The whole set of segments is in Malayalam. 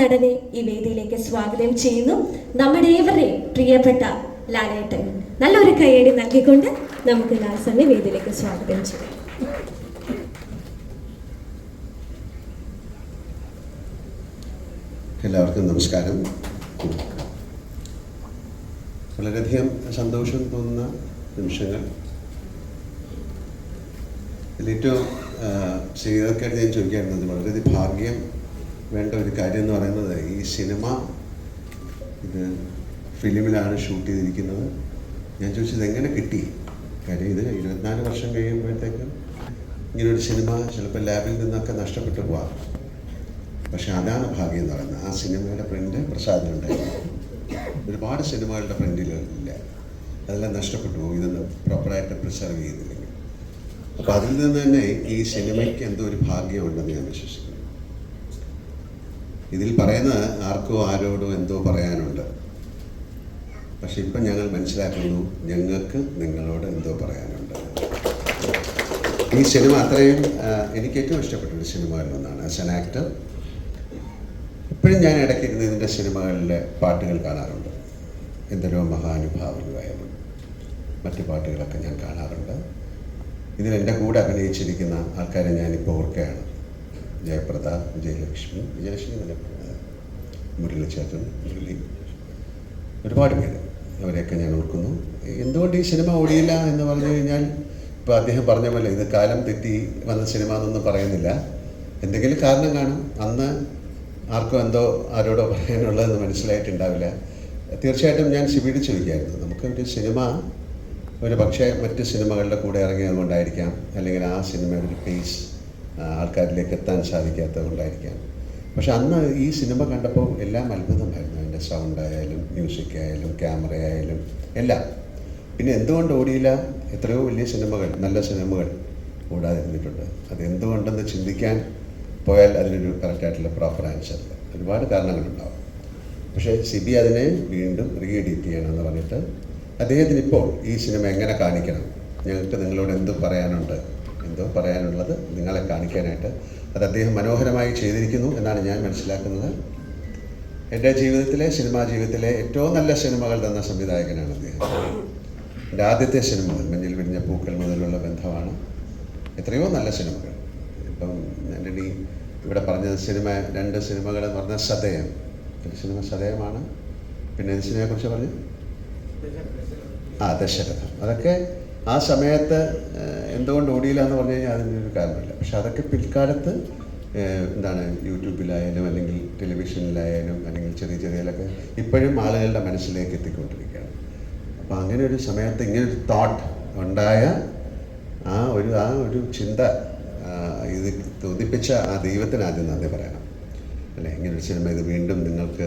നടനെ ഈ വേദിയിലേക്ക് സ്വാഗതം ചെയ്യുന്നു. നമ്മുടെ ഏവരെ പ്രിയപ്പെട്ട ലാലേട്ടൻ നല്ലൊരു കൈയടി നൽകിക്കൊണ്ട് നമുക്ക് ലാൽസനെ വേദിയിലേക്ക് സ്വാഗതം ചെയ്യാം. എല്ലാവർക്കും നമസ്കാരം. വളരെയധികം സന്തോഷം തോന്നുന്ന നിമിഷങ്ങൾ. ഇതിലേറ്റവും ശ്രീധർക്കായിട്ട് ഞാൻ ചോദിക്കാറുണ്ട് വളരെയധികം ഭാഗ്യം വേണ്ട ഒരു കാര്യം എന്ന് പറയുന്നത് ഈ സിനിമ ഇത് ഫിലിമിലാണ് ഷൂട്ട് ചെയ്തിരിക്കുന്നത്. ഞാൻ ചോദിച്ചത് എങ്ങനെ കിട്ടി? കാര്യം ഇത് ഇരുപത്തിനാല് വർഷം കഴിയുമ്പോഴത്തേക്കും ഇങ്ങനൊരു സിനിമ ചിലപ്പോൾ ലാബിൽ നിന്നൊക്കെ നഷ്ടപ്പെട്ടു പോവാം. പക്ഷെ അതാണ് ഭാഗ്യം എന്ന് പറയുന്നത്. ആ സിനിമയുടെ പ്രിന്റ് പ്രസാദിനുണ്ടായിരുന്നു ഒരുപാട് സിനിമകളുടെ പ്രിന്റിലില്ല അതെല്ലാം നഷ്ടപ്പെട്ടു പോകും ഇതൊന്ന് പ്രോപ്പറായിട്ട് പ്രിസർവ് ചെയ്തില്ലെങ്കിൽ അപ്പോൾ അതിൽ നിന്ന് തന്നെ ഈ സിനിമയ്ക്ക് എന്തോ ഒരു ഭാഗ്യമുണ്ടെന്ന് ഞാൻ വിശ്വസിക്കുന്നു. ഇതിൽ പറയുന്നത് ആർക്കോ ആരോടോ എന്തോ പറയാനുണ്ട്. പക്ഷെ ഇപ്പം ഞങ്ങൾ മനസ്സിലാക്കുന്നു ഞങ്ങൾക്ക് നിങ്ങളോട് എന്തോ പറയാനുണ്ട്. ഈ സിനിമ അത്രയും എനിക്ക് ഏറ്റവും ഇഷ്ടപ്പെട്ട ഒരു സിനിമകളിൽ ഒന്നാണ് ആസ് ആൻ ആക്ടർ. ഇപ്പോഴും ഞാൻ ഇടയ്ക്കിരുന്ന് ഇതിന്റെ സിനിമകളിലെ പാട്ടുകൾ കാണാറുണ്ട്. എന്തൊരു മഹാനുഭാവനുമായാലും മറ്റു പാട്ടുകളൊക്കെ ഞാൻ കാണാറുണ്ട്. ഇതിൽ എന്റെ കൂടെ അഭിനയിച്ചിരിക്കുന്ന ആൾക്കാരെ ഞാനിപ്പോൾ ഓർക്കുകയാണ്. ജയപ്രതാപ് വിജയലക്ഷ്മി വിജയലക്ഷ്മി പറഞ്ഞത്. മുരളിച്ചേട്ടൻ മുരളി. ഒരുപാട് പേര് അവരെയൊക്കെ ഞാൻ ഓർക്കുന്നു. എന്തുകൊണ്ട് ഈ സിനിമ ഓടിയില്ല എന്ന് പറഞ്ഞു കഴിഞ്ഞാൽ ഇപ്പോൾ അദ്ദേഹം പറഞ്ഞ പോലെ ഇത് കാലം തെറ്റി വന്ന സിനിമ എന്നൊന്നും പറയുന്നില്ല. എന്തെങ്കിലും കാരണം കാണും. അന്ന് ആർക്കും എന്തോ ആരോടോ പറയാനുള്ളതെന്ന് മനസ്സിലായിട്ടുണ്ടാവില്ല. തീർച്ചയായിട്ടും ഞാൻ ശിബിയുടെ ചോദിക്കായിരുന്നു. നമുക്ക് ഒരു സിനിമ ഒരു പക്ഷേ മറ്റ് സിനിമകളുടെ കൂടെ ഇറങ്ങിയത് കൊണ്ടായിരിക്കാം അല്ലെങ്കിൽ ആ സിനിമയുടെ പേസ് ആൾക്കാരിലേക്ക് എത്താൻ സാധിക്കാത്തത് കൊണ്ടായിരിക്കാം പക്ഷെ അന്ന് ഈ സിനിമ കണ്ടപ്പോൾ എല്ലാം അത്ഭുതമായിരുന്നു. അതിന്റെ സൗണ്ട് ആയാലും മ്യൂസിക് ആയാലും ക്യാമറ ആയാലും എല്ലാം. പിന്നെ എന്തുകൊണ്ട് ഓടിയില്ല? എത്രയോ വലിയ സിനിമകൾ നല്ല സിനിമകൾ ഓടാതിരുന്നിട്ടുണ്ട്. അത് എന്തുകൊണ്ടെന്ന് ചിന്തിക്കാൻ പോയാൽ അതിനൊരു കറക്റ്റായിട്ടുള്ള പ്രോപ്പർ ആൻസർ ഒരുപാട് കാരണങ്ങളുണ്ടാവും. പക്ഷേ സിബി അതിനെ വീണ്ടും റീ എഡിറ്റ് ചെയ്യണമെന്ന് പറഞ്ഞിട്ട് അദ്ദേഹത്തിന് ഇപ്പോൾ ഈ സിനിമ എങ്ങനെ കാണിക്കണം? ഞങ്ങൾക്ക് നിങ്ങളോട് എന്ത് പറയാനുണ്ട്? എന്തോ പറയാനുള്ളത് നിങ്ങളെ കാണിക്കാനായിട്ട്. അത് അദ്ദേഹം മനോഹരമായി ചെയ്തിരിക്കുന്നു എന്നാണ് ഞാൻ മനസ്സിലാക്കുന്നത്. എന്റെ ജീവിതത്തിലെ സിനിമാ ജീവിതത്തിലെ ഏറ്റവും നല്ല സിനിമകൾ തന്ന സംവിധായകനാണ് അദ്ദേഹം. എന്റെ ആദ്യത്തെ സിനിമ മഞ്ഞിൽ വിരിഞ്ഞ പൂക്കൾ മുതലുള്ള ബന്ധമാണ്. എത്രയോ നല്ല സിനിമകൾ. ഇപ്പം ഇനി ഇവിടെ പറഞ്ഞ സിനിമ രണ്ട് സിനിമകൾ എന്ന് പറഞ്ഞാൽ സതയം. ഒരു സിനിമ സതയമാണ്. പിന്നെ സിനിമയെക്കുറിച്ച് പറഞ്ഞു ആ ദശരഥം. അതൊക്കെ ആ സമയത്ത് എന്തുകൊണ്ട് ഓടിയില്ല എന്ന് പറഞ്ഞു കഴിഞ്ഞാൽ അതിനൊരു കാരണമില്ല. പക്ഷെ അതൊക്കെ പിൽക്കാലത്ത് എന്താണ് യൂട്യൂബിലായാലും അല്ലെങ്കിൽ ടെലിവിഷനിലായാലും അല്ലെങ്കിൽ ചെറിയ ചെറിയതിലൊക്കെ ഇപ്പോഴും ആളുകളുടെ മനസ്സിലേക്ക് എത്തിക്കൊണ്ടിരിക്കുകയാണ്. അപ്പോൾ അങ്ങനെ ഒരു സമയത്ത് ഇങ്ങനൊരു തോട്ട് ഉണ്ടായ ആ ഒരു ആ ഒരു ചിന്ത ഇത് തോന്നിപ്പിച്ച ആ ദൈവത്തിന് ആദ്യം നന്ദി പറയണം. അല്ലേ? ഇങ്ങനൊരു സിനിമ ഇത് വീണ്ടും നിങ്ങൾക്ക്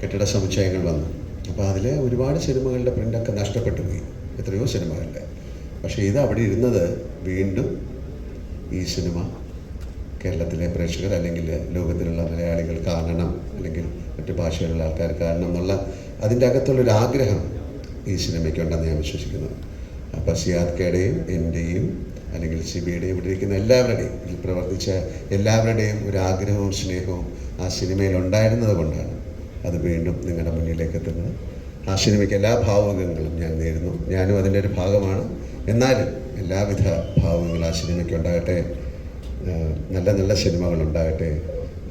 കെട്ടിട സമുച്ചയങ്ങൾ വന്നു. അപ്പോൾ അതിൽ ഒരുപാട് സിനിമകളുടെ പ്രിന്റൊക്കെ നഷ്ടപ്പെട്ടു പോയി എത്രയോ സിനിമകളുടെ പക്ഷേ ഇത് അവിടെ ഇരുന്നത് വീണ്ടും ഈ സിനിമ കേരളത്തിലെ പ്രേക്ഷകർ അല്ലെങ്കിൽ ലോകത്തിലുള്ള മലയാളികൾ കാണണം അല്ലെങ്കിൽ മറ്റു ഭാഷകളിലുള്ള ആൾക്കാർ കാണണം എന്നുള്ള അതിന്റെ അകത്തുള്ളൊരു ആഗ്രഹം ഈ സിനിമയ്ക്കുണ്ടെന്ന് ഞാൻ വിശ്വസിക്കുന്നു. അപ്പോൾ സിയാദ് കയുടെയും എന്റെയും അല്ലെങ്കിൽ സിബിയുടെയും ഇവിടെ ഇരിക്കുന്ന എല്ലാവരുടെയും ഇതിൽ പ്രവർത്തിച്ച എല്ലാവരുടെയും ഒരു ആഗ്രഹവും സ്നേഹവും ആ സിനിമയിൽ ഉണ്ടായിരുന്നത് കൊണ്ടാണ്. അത് വീണ്ടും നിങ്ങളുടെ മുന്നിലേക്ക് എത്തുന്നത്. ആ സിനിമയ്ക്ക് എല്ലാ ഭാവുകങ്ങളും ഞാൻ നേരുന്നു. ഞാനും അതിന്റെ ഒരു ഭാഗമാണ്. എന്നാലും എല്ലാവിധ ഭാവങ്ങളും ആ സിനിമയ്ക്ക് ഉണ്ടാകട്ടെ നല്ല നല്ല സിനിമകൾ ഉണ്ടാകട്ടെ.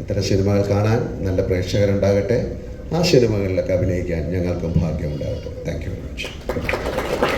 അത്തരം സിനിമകൾ കാണാൻ നല്ല പ്രേക്ഷകരുണ്ടാകട്ടെ. ആ സിനിമകളിലൊക്കെ അഭിനയിക്കാൻ ഞങ്ങൾക്കും ഭാഗ്യമുണ്ടാകട്ടെ. Thank you very much